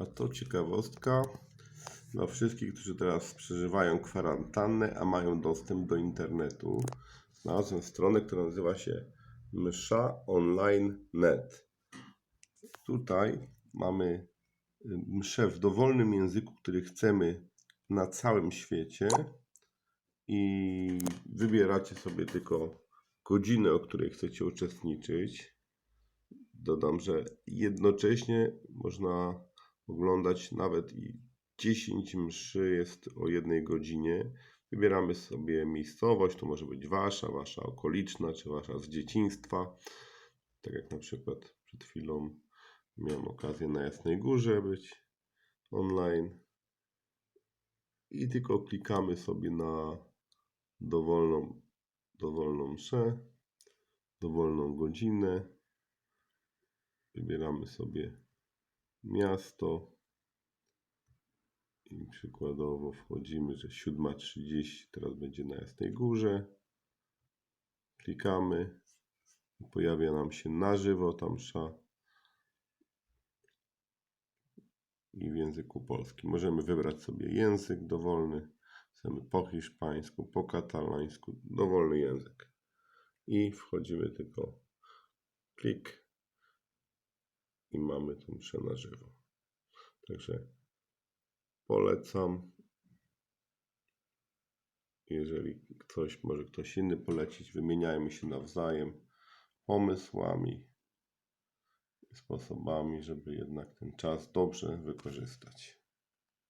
A to ciekawostka dla wszystkich, którzy teraz przeżywają kwarantannę, a mają dostęp do internetu. Znalazłem stronę, która nazywa się mszaonline.net. Tutaj mamy y, mszę w dowolnym języku, który chcemy na całym świecie i wybieracie sobie tylko godzinę, o której chcecie uczestniczyć. Dodam, że jednocześnie można oglądać nawet i 10 mszy jest o jednej godzinie. Wybieramy sobie miejscowość, to może być wasza, wasza okoliczna, czy wasza z dzieciństwa. Tak jak na przykład przed chwilą miałem okazję na Jasnej Górze być online. I tylko klikamy sobie na dowolną, dowolną mszę, dowolną godzinę. Wybieramy sobie miasto i przykładowo wchodzimy, że 7.30 teraz będzie na Jasnej Górze. Klikamy pojawia nam się na żywo ta msza i w języku polskim. Możemy wybrać sobie język dowolny. Chcemy po hiszpańsku, po katalańsku, dowolny język. I wchodzimy tylko klik i mamy tą mszę na żywo. Także polecam. Jeżeli ktoś, może ktoś inny polecić, wymieniajmy się nawzajem pomysłami, sposobami, żeby jednak ten czas dobrze wykorzystać.